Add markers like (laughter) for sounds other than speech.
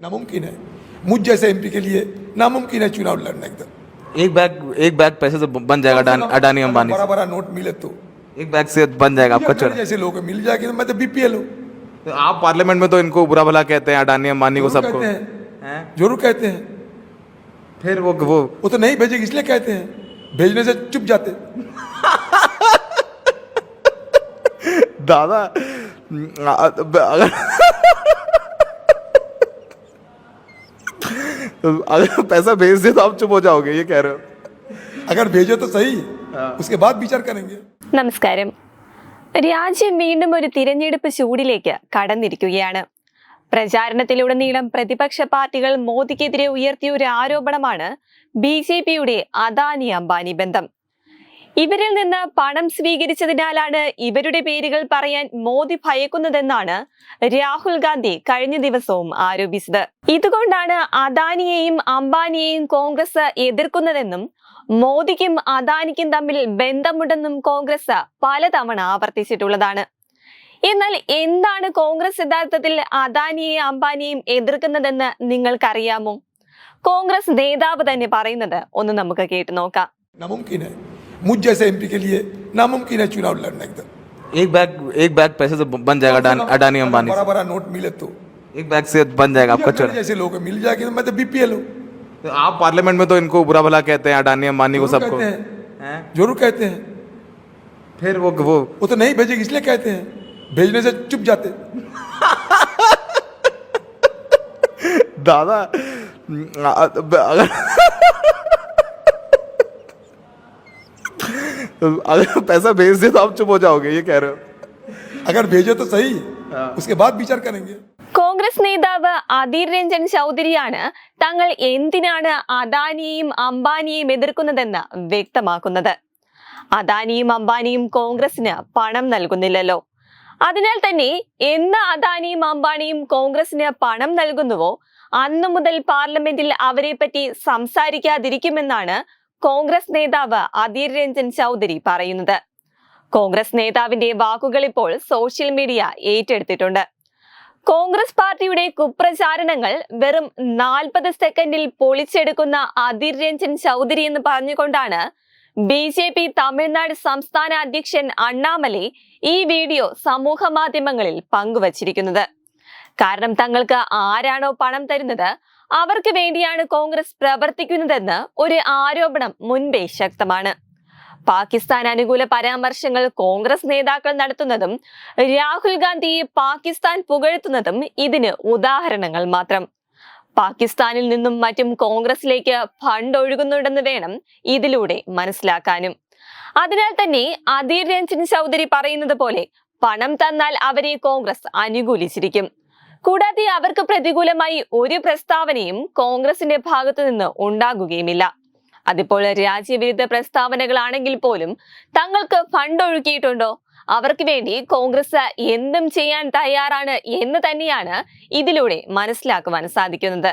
नामुमकिन है। मुझ जैसे एमपी के लिए नामुमकिन है चुनाव लड़ना एकदम। एक बैग एक बैग पैसे से बन जाएगा अडानी अंबानी बड़ा बड़ा नोट मिले तो। एक बैग से बन जाएगा आपका चुनाव। जैसे लोग मिल जाएगी तो मैं तो बीपीएल हूँ। तो आप पार्लियामेंट में तो इनको बुरा भला कहते हैं अडानी अंबानी को सबको। कहते? ज़रूर कहते हैं। फिर वो वो वो तो नहीं भेजेगी इसलिए कहते हैं। भेजने से चुप जाते। (laughs) दादा अगर अगर पैसा भेज दे तो आप चुप हो जाओगे ये कह रहे हो अगर भेजो तो सही उसके बाद विचार करेंगे നമസ്കാരം രാജ്യം വീണ്ടും ഒരു തിരഞ്ഞെടുപ്പ് ചൂടിലേക്ക് കടന്നിരിക്കുകയാണ് പ്രചാരണത്തിലുടനീളം പ്രതിപക്ഷ പാർട്ടികൾ മോദിക്കെതിരെ ഉയർത്തിയ ഒരു ആരോപണമാണ് ബി ജെ പിയുടെ അദാനി അംബാനി ബന്ധം ഇവരിൽ നിന്ന് പണം സ്വീകരിച്ചതിനാലാണ് ഇവരുടെ പേരുകൾ പറയാൻ മോദി ഭയക്കുന്നതെന്നാണ് രാഹുൽ ഗാന്ധി കഴിഞ്ഞ ദിവസവും ആരോപിച്ചത്. ഇതുകൊണ്ടാണ് അദാനിയെയും അംബാനിയെയും കോൺഗ്രസ് എതിർക്കുന്നതെന്നും മോദിക്കും അദാനിക്കും തമ്മിൽ ബന്ധമുണ്ടെന്നും കോൺഗ്രസ് പലതവണ ആവർത്തിച്ചിട്ടുള്ളതാണ്. എന്നാൽ എന്താണ് കോൺഗ്രസ് യഥാർത്ഥത്തിൽ അദാനിയെയും അംബാനിയെയും എതിർക്കുന്നതെന്ന് നിങ്ങൾക്കറിയാമോ? കോൺഗ്രസ് നേതാവ് തന്നെ പറയുന്നത് ഒന്ന് നമുക്ക് കേട്ടു നോക്കാം. मुझ जैसे एमपी के लिए नामुमकिन है चुनाव लड़ना एकदम एक बैग एक बैग पैसे से बन जाएगा अडानी अडानी अंबानी बड़ा बड़ा नोट मिले तो। एक बैग से बन जाएगा आपका चुनाव। जैसे लोग मिल जाएगी तो मैं तो बीपीएल हूँ। तो आप पार्लियामेंट में तो इनको बुरा भला कहते हैं अडानी अंबानी को सबको। कहते? ज़रूर कहते हैं। फिर वो वो वो तो नहीं भेजेगी इसलिए कहते हैं। भेजने से चुप जाते। (laughs) दादा अगर अगर पैसा भेज दे तो आप चुप हो जाओगे ये कह रहे हो अगर भेजो तो सही उसके बाद विचार करेंगे കോൺഗ്രസ് നേതാവ് അധീർ രഞ്ജൻ ചൗധരിയാണ് തങ്ങൾ എന്തിനാണ് അദാനിയെയും അംബാനിയെയും എതിർക്കുന്നതെന്ന് വ്യക്തമാക്കുന്നത് അദാനിയും അംബാനിയും കോൺഗ്രസിന് പണം നൽകുന്നില്ലല്ലോ അതിനാൽ തന്നെ എന്ന് അദാനിയും അംബാനിയും കോൺഗ്രസിന് പണം നൽകുന്നുവോ അന്നു മുതൽ പാർലമെന്റിൽ അവരെ പറ്റി സംസാരിക്കാതിരിക്കുമെന്നാണ് കോൺഗ്രസ് നേതാവ് അധീർ രഞ്ജൻ ചൗധരി പറയുന്നത്. കോൺഗ്രസ് നേതാവിന്റെ വാക്കുകൾ ഇപ്പോൾ സോഷ്യൽ മീഡിയ ഏറ്റെടുത്തിട്ടുണ്ട്. കോൺഗ്രസ് പാർട്ടിയുടെ കുപ്രചാരണങ്ങൾ വെറും നാൽപ്പത് സെക്കൻഡിൽ പൊളിച്ചെടുക്കുന്ന അധീർ രഞ്ജൻ ചൗധരി എന്ന് പറഞ്ഞുകൊണ്ടാണ് ബി ജെ പി തമിഴ്നാട് സംസ്ഥാന അധ്യക്ഷൻ അണ്ണാമലൈ ഈ വീഡിയോ സമൂഹ മാധ്യമങ്ങളിൽ പങ്കുവച്ചിരിക്കുന്നത്. കാരണം തങ്ങൾക്ക് ആരാണോ പണം തരുന്നത് അവർക്ക് വേണ്ടിയാണ് കോൺഗ്രസ് പ്രവർത്തിക്കുന്നതെന്ന് ഒരു ആരോപണം മുൻപേ ശക്തമാണ്. പാകിസ്ഥാൻ അനുകൂല പരാമർശങ്ങൾ കോൺഗ്രസ് നേതാക്കൾ നടത്തുന്നതും രാഹുൽ ഗാന്ധിയെ പാകിസ്ഥാൻ പുകഴ്ത്തുന്നതും ഇതിന് ഉദാഹരണങ്ങൾ മാത്രം. പാകിസ്ഥാനിൽ നിന്നും മറ്റും കോൺഗ്രസിലേക്ക് ഫണ്ട് ഒഴുകുന്നുണ്ടെന്ന് വേണം ഇതിലൂടെ മനസ്സിലാക്കാനും. അതിനാൽ തന്നെ അധീർ രഞ്ജൻ ചൗധരി പറയുന്നത് പോലെ പണം തന്നാൽ അവരെ കോൺഗ്രസ് അനുകൂലിച്ചിരിക്കും. കൂടാതെ അവർക്ക് പ്രതികൂലമായി ഒരു പ്രസ്താവനയും കോൺഗ്രസിന്റെ ഭാഗത്തു നിന്ന് ഉണ്ടാകുകയുമില്ല. അതിപ്പോൾ രാജ്യവിരുദ്ധ പ്രസ്താവനകളാണെങ്കിൽ പോലും തങ്ങൾക്ക് ഫണ്ട് ഒഴുക്കിയിട്ടുണ്ടോ? അവർക്ക് വേണ്ടി കോൺഗ്രസ് എന്തും ചെയ്യാൻ തയ്യാറാണ് എന്ന് തന്നെയാണ് ഇതിലൂടെ മനസ്സിലാക്കുവാൻ സാധിക്കുന്നത്.